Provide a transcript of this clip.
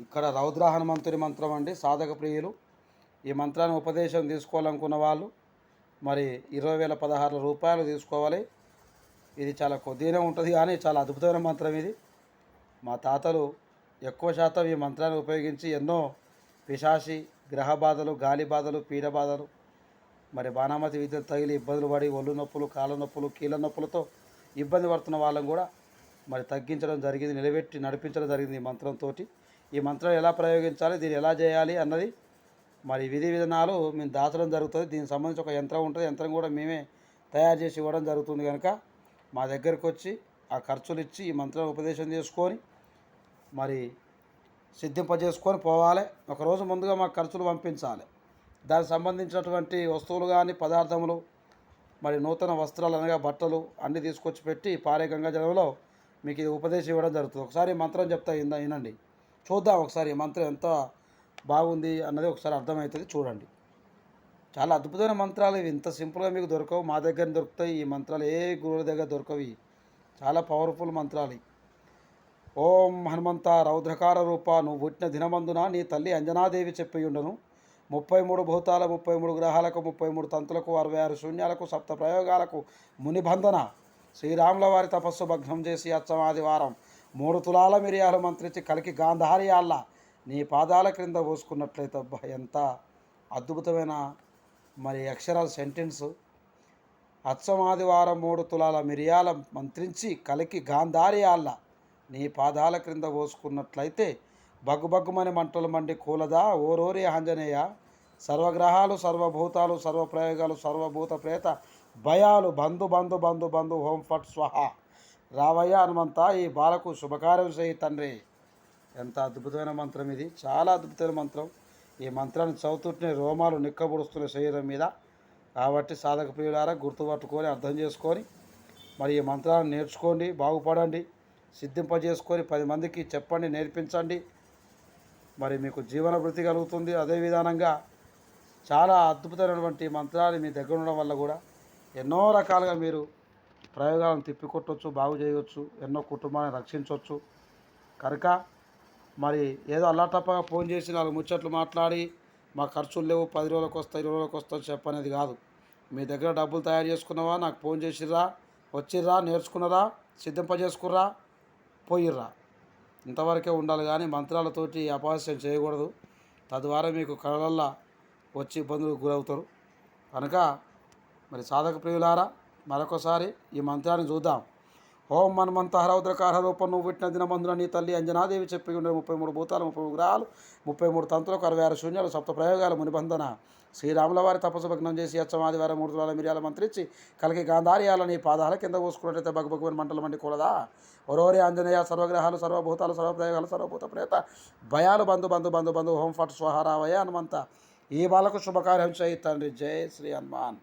ఇక్కడ రౌద్ర హనుమంతుడి మంత్రం అండి సాధక ప్రియులు. ఈ మంత్రాన్ని ఉపదేశం తీసుకోవాలనుకున్న వాళ్ళు మరి ఇరవై వేల పదహారు రూపాయలు తీసుకోవాలి. ఇది చాలా కొద్దిగానే ఉంటుంది కానీ చాలా అద్భుతమైన మంత్రం ఇది. మా తాతలు ఎక్కువ శాతం ఈ మంత్రాన్ని ఉపయోగించి ఎన్నో పిశాసి గ్రహ బాధలు గాలి బాధలు పీడ బాధలు మరి బాణామతి విద్యలు తగిలి ఇబ్బందులు పడి ఒళ్ళు నొప్పులు కాళ్ళ నొప్పులు కీళ్ళ నొప్పులతో ఇబ్బంది పడుతున్న వాళ్ళని కూడా మరి తగ్గించడం జరిగింది నిలబెట్టి నడిపించడం జరిగింది ఈ మంత్రంతో ఈ మంత్రం ఎలా ప్రయోగించాలి దీన్ని ఎలా చేయాలి అన్నది మరి విధి విధానాలు మేము దాచడం జరుగుతుంది. దీనికి సంబంధించి ఒక యంత్రం ఉంటుంది. యంత్రం కూడా మేమే తయారు చేసి ఇవ్వడం జరుగుతుంది కనుక మా దగ్గరకు వచ్చి ఆ ఖర్చులు ఇచ్చి ఈ మంత్రం ఉపదేశం చేసుకొని మరి సిద్ధింపజేసుకొని పోవాలి. ఒకరోజు ముందుగా మాకు ఖర్చులు పంపించాలి. దానికి సంబంధించినటువంటి వస్తువులు కానీ పదార్థములు మరి నూతన వస్త్రాలు అనగా బట్టలు అన్నీ తీసుకొచ్చి పెట్టి పారే గంగాజలంలో మీకు ఇది ఉపదేశం ఇవ్వడం జరుగుతుంది. ఒకసారి మంత్రం చెప్తా ఇందా వినండి. చూద్దాం ఒకసారి ఈ మంత్రం ఎంత బాగుంది అన్నది ఒకసారి అర్థమవుతుంది చూడండి. చాలా అద్భుతమైన మంత్రాలు ఇవి. ఇంత సింపుల్గా మీకు దొరకవు. మా దగ్గర దొరుకుతాయి ఈ మంత్రాలు. ఏ గురువుల దగ్గర దొరకవు చాలా పవర్ఫుల్ మంత్రాలు ఓం హనుమంత రౌద్రకార రూప. నువ్వు పుట్టిన దినమందున నీ తల్లి అంజనాదేవి చెప్పి ఉండను. ముప్పై మూడు భూతాల ముప్పై మూడు గ్రహాలకు ముప్పై మూడు తంతులకు అరవై ఆరు శూన్యాలకు సప్త ప్రయోగాలకు మునిబంధన. శ్రీరాముల వారి తపస్సు భగ్నం చేసి అచ్చం ఆదివారం. మూడు తులాల మిరియాలు మంత్రించి కలికి గాంధార్యాల నీ పాదాల క్రింద పోసుకున్నట్లయితే అబ్బా ఎంత అద్భుతమైన మరి అక్షరాల సెంటెన్సు అచ్చమాదివారం మూడు తులాల మిరియాల మంత్రించి కలికి గాంధార్యాల నీ పాదాల క్రింద పోసుకున్నట్లయితే బగ్గుబగ్గుమని మంటలు మండి కూలదా? ఓరోరి ఆంజనేయ. సర్వగ్రహాలు సర్వభూతాలు సర్వప్రయోగాలు సర్వభూత ప్రేత భయాలు బంధు బంధు బంధు బంధు హోం ఫట్ స్వహ. రావయ్య హనుమంత ఈ బాలకు శుభకార్యం చేయి తండ్రి. ఎంత అద్భుతమైన మంత్రం ఇది. చాలా అద్భుతమైన మంత్రం. ఈ మంత్రాన్ని చదువుతుంటే రోమాలు నిక్కబొడుస్తున్న శరీరం మీద. కాబట్టి సాధక ప్రియులారా గుర్తుపట్టుకొని అర్థం చేసుకొని మరి ఈ మంత్రాన్ని నేర్చుకోండి బాగుపడండి సిద్ధింపజేసుకొని పది మందికి చెప్పండి నేర్పించండి. మరి మీకు జీవన వృత్తి కలుగుతుంది. అదే విధానంగా చాలా అద్భుతమైనటువంటి మంత్రాలు మీ దగ్గర ఉండడం వల్ల కూడా ఎన్నో రకాలుగా మీరు ప్రయోగాలను తిప్పికొట్టవచ్చు బాగు చేయవచ్చు ఎన్నో కుటుంబాన్ని రక్షించవచ్చు కనుక మరి ఏదో అల్లాటప్పగా ఫోన్ చేసి నాలుగు ముచ్చట్లు మాట్లాడి మా ఖర్చులు లేవు పది రోజులకు వస్తాయి ఇరవై రోజులకు వస్తాయి చెప్పనేది కాదు. మీ దగ్గర డబ్బులు తయారు చేసుకున్నావా? నాకు ఫోన్ చేసిర్రా వచ్చిర్రా నేర్చుకున్నారా సిద్ధింపజేసుకుర్రా పోయిర్రా. ఇంతవరకే ఉండాలి కానీ మంత్రాలతోటి అపహాస్యం చేయకూడదు. తద్వారా మీకు కళలల్లా వచ్చి ఇబ్బందులకు గురవుతారు. కనుక మరి సాధక ప్రియులారా మరొకసారి ఈ మంత్రాన్ని చూద్దాం. ఓం మన్మంత హరౌద్రకార రూపం నువ్వు పుట్టిన దినమందున నీ తల్లి అంజనాదేవి చెప్పి ఉండే ముప్పై మూడు భూతాలు ముప్పై మూడు గ్రహాలు ముప్పై మూడు తంతులకు అరవై ఆరు శూన్యాలు సప్త ప్రయోగాలు మునిబంధన శ్రీరాముల వారి తపస్సు భగ్నం చేసి అచ్చం ఆదివారం మూడు తులాల మిరియాల మంత్రించి కలిగి గాంధార్యాల నీ పాదాల కింద పోసుకున్నట్టయితే బగ్గుబగ్గుని మంటలు మండి కూడదా ఒరోరి ఆంజనేయ సర్వగ్రహాలు సర్వభూతాలు సర్వప్రయోగాలు సర్వభూత ప్రేత భయాలు బంధు బంధు బంధు బంధు హోం ఫట్ స్వహారావయ హనుమంత. ఈ బాలకు శుభకార్యం చేయి తండ్రి. జై శ్రీ హనుమాన్.